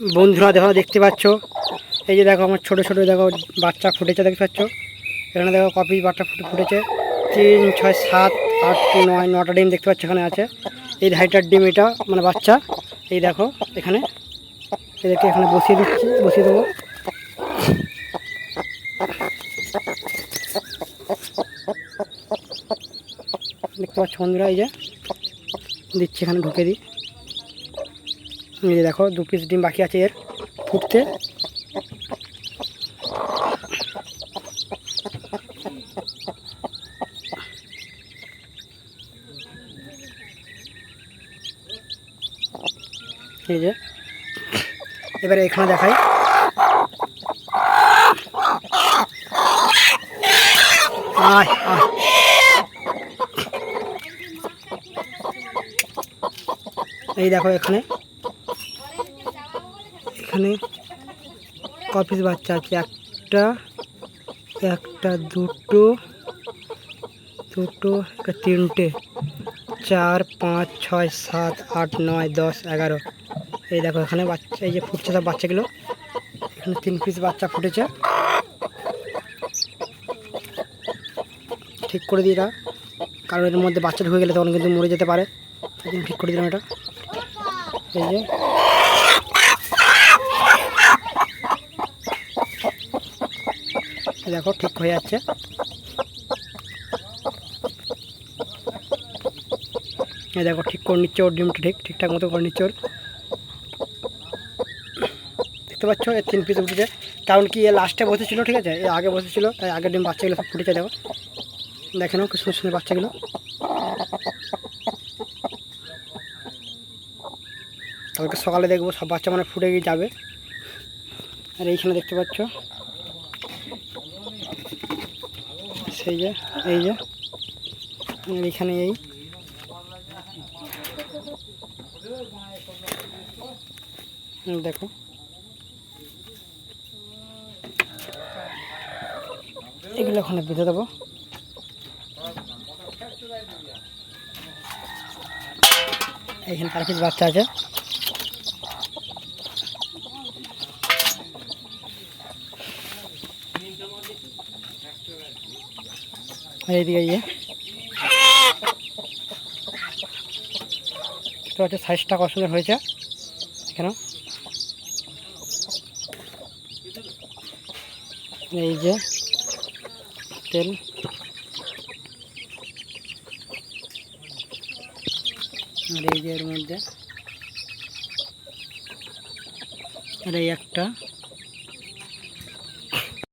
বন্ধুরা দেখো, দেখতে পাচ্ছ? এই যে দেখো, আমার ছোট ছোট দেখো, বাচ্চা ফুটেছে দেখতে পাচ্ছ? এখানে দেখো, কপি বাচ্চা ফুটে, ফুটেছে। তিন, ছয়, সাত, আট, নয়, নটা ডিম দেখতে পাচ্ছ এখানে আছে। এই ধাইটার ডিম এটা মানে বাচ্চা। এই দেখো, এখানে। এদেরকে এখানে বসিয়ে দিচ্ছি, বসিয়ে দেবো। দেখতে পাচ্ছ বন্ধুরা, এই যে। দিচ্ছি এখানে ঢুকে দিই। এই দেখো, দু পিস ডিম বাকি আছে এর, ফুটতে। এই যে, এবারে এখানে দেখাই। আয়। এই দেখো এখানে। এখানে কপিস বাচ্চা আছে। একটা একটা, দুটো দুটো, একটা, তিনটে। চার, পাঁচ, ছয়, সাত, আট, নয়, দশ, এগারো। এই দেখো, এখানে বাচ্চা, এই যে ফুটছে সব বাচ্চাগুলো। এখানে তিন পিস বাচ্চা ফুটেছে। ঠিক করে দিই এটা কারণ এর মধ্যে বাচ্চা ঢুকে গেলে তখন কিন্তু মরে যেতে পারে। ঠিক করে দিলাম এটা। এই যে দেখো, ঠিক হয়ে যাচ্ছে। এই দেখো, ঠিক করে নিচ্ছে ওর ডিমটা, ঠিক, ঠিকঠাক মতো করে নিচ্ছে ওর। দেখতে পাচ্ছ এর তিন পিস উঠেছে। কারণ কি, এ লাস্টে বসেছিল, ঠিক আছে? এ আগে বসেছিল, তাই আগের ডিম বাচ্চাগুলো সব ফুটেছে, দেখো। দেখে নাও, কি সুন্দর সুন্দর বাচ্চাগুলো। কালকে সকালে দেখব, সব বাচ্চা মানে ফুটে গিয়ে যাবে। আর এইখানে দেখতে পাচ্ছ সেই যে, এই যে এইখানে এই। দেখো। এগুলো ওখানে বেঁধে দেবো। এইখানে তার কিছু বাচ্চা আছে। এইদিকে ইয়ে তো হচ্ছে সাইজটা সুন্দর হয়েছে। এখানে। এই যে, তেল। আর এই যে এর মধ্যে। আর এই একটা।